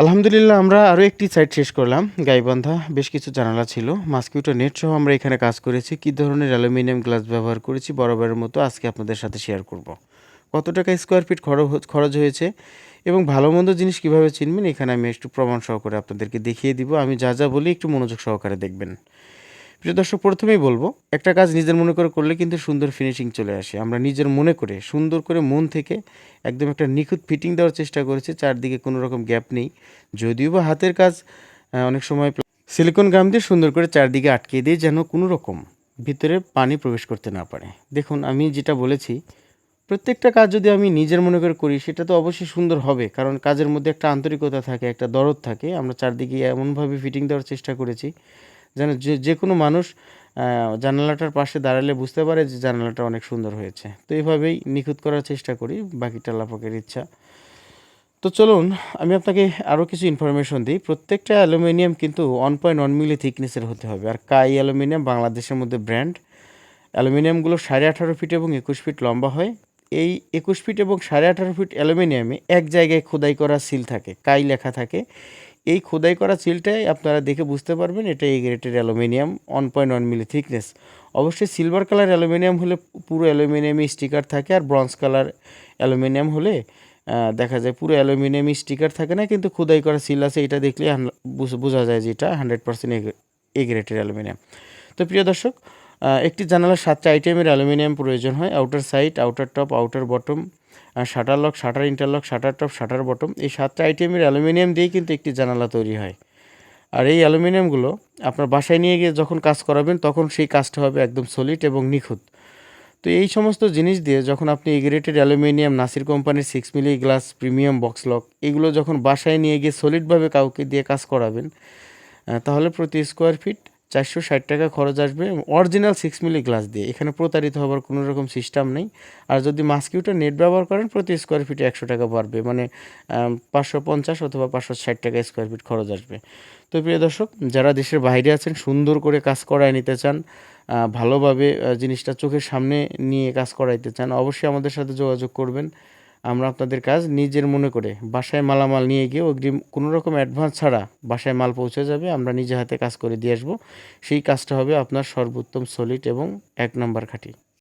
আলহামদুলিল্লাহ, আমরা আরও একটি সাইট শেষ করলাম, গাইবান্ধা। বেশ কিছু জানালা ছিল, মাস্কিউটো নেট সহ আমরা এখানে কাজ করেছি। কী ধরনের অ্যালুমিনিয়াম গ্লাস ব্যবহার করেছি বরাবরের মতো আজকে আপনাদের সাথে শেয়ার করব। কত টাকা স্কোয়ার ফিট খরচ খরচ হয়েছে এবং ভালো মন্দ জিনিস কীভাবে চিনবেন, এখানে আমি একটু প্রমাণ সহকারে আপনাদেরকে দেখিয়ে দিব। আমি যা যা বলি একটু মনোযোগ সহকারে দেখবেন। প্রিয় দর্শক, প্রথমেই বলব, একটা কাজ নিজের মনে করে করলে কিন্তু সুন্দর ফিনিশিং চলে আসে। আমরা নিজের মনে করে, সুন্দর করে মন থেকে একদম একটা নিখুঁত ফিটিং দেওয়ার চেষ্টা করেছি, চারদিকে কোনো রকম গ্যাপ নেই। যদিও বা হাতের কাজ অনেক সময় সিলিকন গাম দিয়ে সুন্দর করে চারদিকে আটকে দিয়ে যেন কোনো রকম ভিতরে পানি প্রবেশ করতে না পারে। দেখুন, আমি যেটা বলেছি, প্রত্যেকটা কাজ যদি আমি নিজের মনে করে করি, সেটা তো অবশ্যই সুন্দর হবে, কারণ কাজের মধ্যে একটা আন্তরিকতা থাকে, একটা দরদ থাকে। আমরা চারদিকে এমনভাবে ফিটিং দেওয়ার চেষ্টা করেছি যেন যে যে কোনো মানুষ জানালাটার পাশে দাঁড়ালে বুঝতে পারে যে জানালাটা অনেক সুন্দর হয়েছে। তো এইভাবেই নিখুঁত করার চেষ্টা করি, বাকিটা লাফকের ইচ্ছা। তো চলুন, আমি আপনাকে আরও কিছু ইনফরমেশন দিই। প্রত্যেকটা অ্যালুমিনিয়াম কিন্তু ওয়ান পয়েন্ট ওয়ান মিলি থিকনেসের হতে হবে। আর কাই অ্যালুমিনিয়াম? বাংলাদেশের মধ্যে ব্র্যান্ড অ্যালুমিনিয়ামগুলো সাড়ে আঠারো ফিট এবং একুশ ফিট লম্বা হয়। এই একুশ ফিট এবং সাড়ে আঠারো ফিট অ্যালুমিনিয়ামে এক জায়গায় খোদাই করা সিল থাকে, কাই লেখা থাকে। এই খোদাই করা সিলটাই আপনারা দেখে বুঝতে পারবেন এটা এই গ্রেটের aluminium one point one milli thickness অবশ্যই সিলভার কালার অ্যালুমিনিয়াম হলে পুরো অ্যালুমিনিয়ামে স্টিকার থাকে আর ব্রঞ্জ কালার অ্যালুমিনিয়াম হলে দেখা যায় পুরো অ্যালুমিনিয়ামই স্টিকার থাকে না, কিন্তু খোদাই করা সিল আছে, এটা দেখলে বোঝা যায় যে এটা হান্ড্রেড পার্সেন্ট এ গ্রেটের অ্যালুমিনিয়াম তো প্রিয় দর্শক একটি জানালার সাতটা আইটেমের অ্যালুমিনিয়াম প্রয়োজন হয় outer side outer top outer bottom shutter lock, shutter interlock, shutter top, shutter bottom, এই সাতটা আইটেমের অ্যালুমিনিয়াম দিয়েই কিন্তু একটি জানালা তৈরি হয়। আর এই অ্যালুমিনিয়ামগুলো আপনার বাসায় নিয়ে গিয়ে যখন কাজ করাবেন, তখন সেই কাজটা হবে একদম সলিড এবং নিখুঁত। তো এই সমস্ত জিনিস দিয়ে যখন আপনি এগ্রেটেড অ্যালুমিনিয়াম, নাসির কোম্পানির six milli glass, premium box lock, এগুলো যখন বাসায় নিয়ে গিয়ে সলিডভাবে কাউকে দিয়ে কাজ করাবেন তাহলে প্রতি স্কোয়ার ফিট চারশো ষাট টাকা খরচ আসবে। অরিজিনাল সিক্স মিলি গ্লাস দিয়ে। এখানে প্রতারিত হবার কোনো রকম সিস্টেম নেই। আর যদি মাস্কিউটা নেট ব্যবহার করেন, প্রতি স্কোয়ার ফিটে একশো টাকা বাড়বে। মানে পাঁচশো পঞ্চাশ অথবা পাঁচশো ষাট টাকা স্কোয়ার ফিট খরচ আসবে। তো প্রিয় দর্শক, যারা দেশের বাইরে আছেন, সুন্দর করে কাজ করায় নিতে চান ভালোভাবে জিনিসটা চোখের সামনে নিয়ে কাজ করাইতে চান, অবশ্যই আমাদের সাথে যোগাযোগ করবেন। আমরা আপনাদের কাজ নিজের মনে করে বাসায় মালামাল নিয়ে গিয়ে অগ্রিম কোনো রকম অ্যাডভান্স ছাড়া বাসায় মাল পৌঁছে যাবে, আমরা নিজে হাতে কাজ করে দিয়ে আসব। সেই কাজটা হবে আপনার সর্বোত্তম সলিড এবং এক নম্বর খাঁটি।